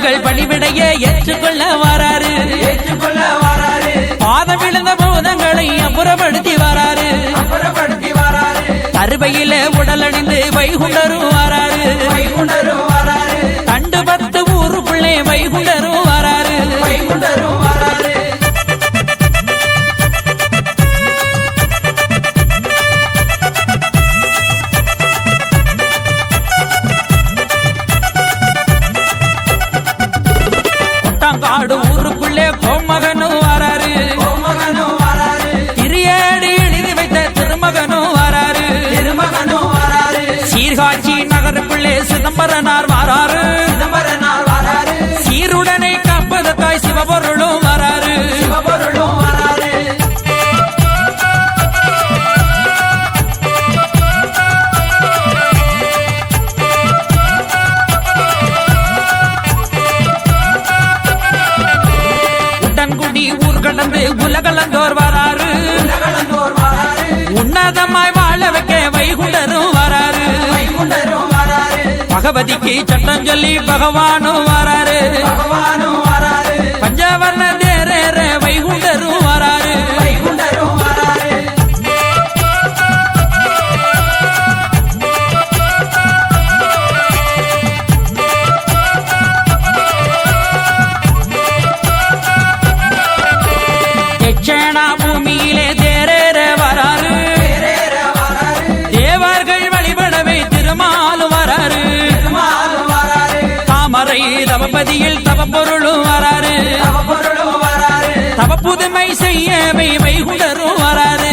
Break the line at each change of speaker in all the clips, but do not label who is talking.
அவர்கள் பணிவிடைய ஏற்றுக்கொள்ள வராரு.
ஏற்றுக்கொள்ள வராரு
பாதம் விழுந்த பூதங்களை அப்புறப்படுத்தி வராரு.
அப்புறப்படுத்தி வராரு
கருவையில உடலணிந்து வைகுண்டரும் வராரு.
வைகுண்டரும் வராரு
தண்டு பத்து ஊருக்குள்ளே
வைகுண்ட
கொட்டாங்காடு ஊருக்குள்ளே கோமகனும் வராரு.
கோமகனும் வராரு.
திரியேடு எழுதி வைத்த திருமகனும் வராரு.
திருமகனும் வராரு.
சீர்காட்சி நகருக்குள்ளே சிதம்பரனார் வராரு உலகளந்தோர் வராரு உன்னதமாய் வாழ வைக்க வைகுண்டரும் வராரு பகவதிக்கு சட்டம் சொல்லி பகவானும்
பகவானும் வராரு
பஞ்சவர்ண தவபதியில் தவப்பொருளும் வராரு. தவப்புதுமை செய்யவே வைகுண்டரும் வராரு.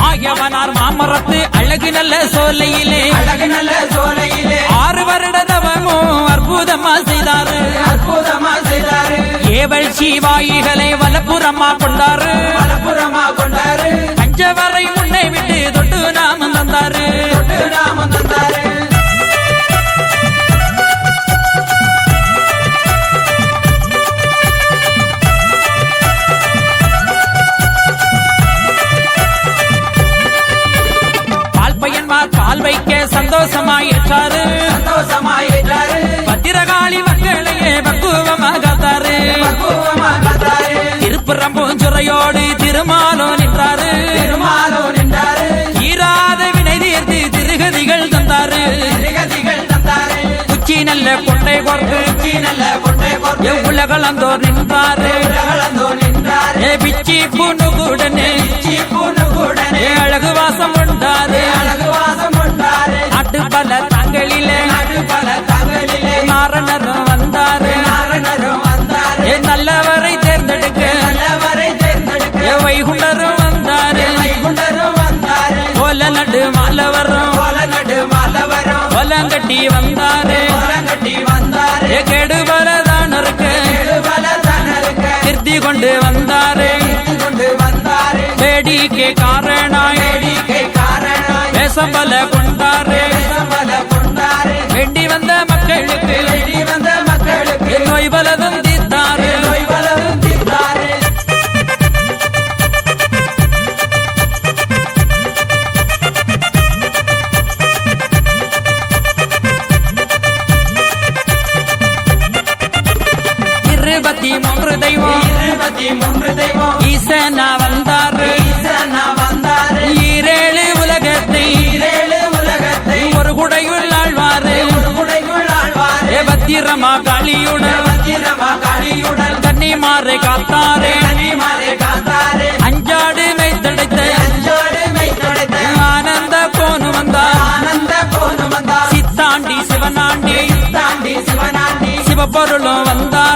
ஆயவனார் மாமரத்து அழகு நல்ல சோலையிலே.
அழகு நல்ல சோலையிலே.
ஆறு வருட தவமும் அற்புதமா ஏவல் சீவாயிகளை வலப்புறமா கொண்டாரு.
மலப்புறமா கொண்டாரு.
பஞ்சவரை முன்னை விட்டு தொட்டு நாம தந்தாரு.
தொட்டு நாமம்
திருமாலோ நின்றாரு.
திருமாலும் நின்றாரு.
ஈராத வினை தீர்த்து திருகதிகள் தந்தாரு.
திகதிகள் தந்தாரு.
உச்சி நல்ல கொண்டை கொர்க்கு
உச்சி நல்ல கொண்டை கொண்டு
உலகளந்தோர் நின்றாரு.
உலகளந்தோ நின்றாரு.
பிச்சி பூண்டுகுடனே సబలగుండారే. பத்திரமா காளியுடன்.
பத்திரமா காளியுடன்
கன்னிமாரை காத்தாரே.
கன்னிமாரே காத்தாரே
அஞ்சாடு மெய்தடைத்த
அஞ்சோடு மெய் தொடைத்த.
ஆனந்த போனு வந்தா.
ஆனந்த போனு வந்தா
சித்தாண்டி சிவனாண்டி.
தாண்டி சிவனாண்டி
சிவபொருளும் வந்தார்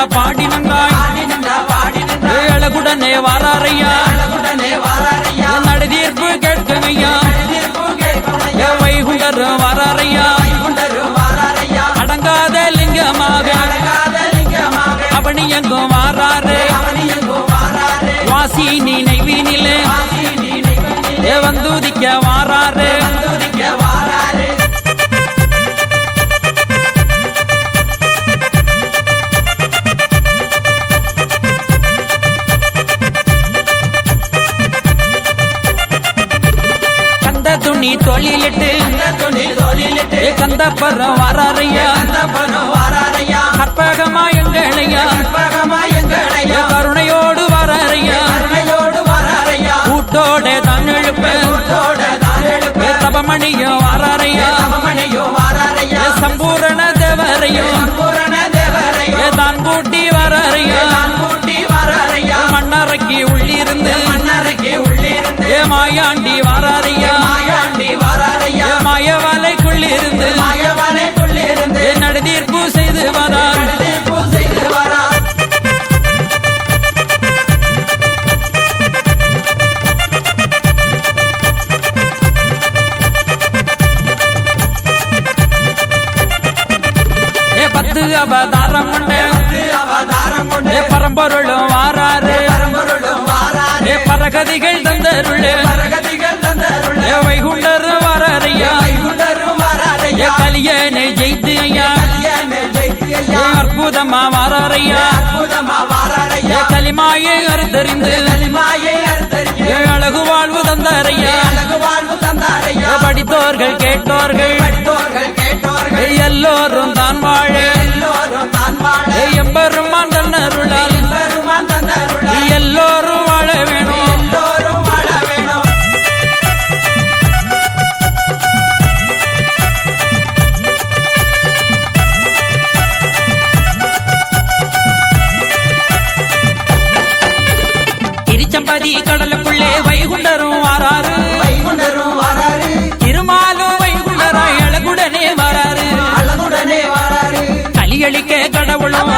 ஆடி நன்றா பாடி நன்றாய்
பாடி நின்றா பாடி நின்றா
ஏ அழகுடனே வாராரையா. நடதீர்ப்பு கேட்கும் ஐயா
தீர்ப்பு கேட்கணையா
ஏ வைகுண்டரும் வராரையா. அடங்காத லிங்கமாக அவனி எங்கும் வாராரையா
அந்த பணம் வாராரையா.
கற்பகமா எங்களையா.
கற்பகமா
வந்து அவதாரம் கொண்டே.
அவதாரம் கொண்டே
பரம்பொருளும் வாராரு.
பரம்பொருளும் வாராரு
பரகதிகள் தந்தருளே.
பரகதிகள் தந்தருள
ஏ வைகுண்டர் வாராரையா
வைகுண்டரும்
வராரையா.
வாராரையா
கலியனை ஜெயித்து ஐயா அற்புதமா வாராரையா.
அற்புதமா வாராரையா
கலிமாயை அறுத்தறிந்து.
கலிமாயை அறுத்தறிய
அழகு வாழ்வு தந்தாரையா.
அழகு வாழ்வு தந்தாரையா
படித்தோர்கள் கேட்டோர்கள்.
படித்தோர்கள் கேட்டோர்கள்
எல்லோரும் தான் வாழ.
எம்பெருமான் தன்னருளால் எல்லோரும் வாழ
வேணும். திருச்சம்பதி கடலுக்குள்ளே வைகுண்டரும் வாராரு. கலியளிக்க அவளும்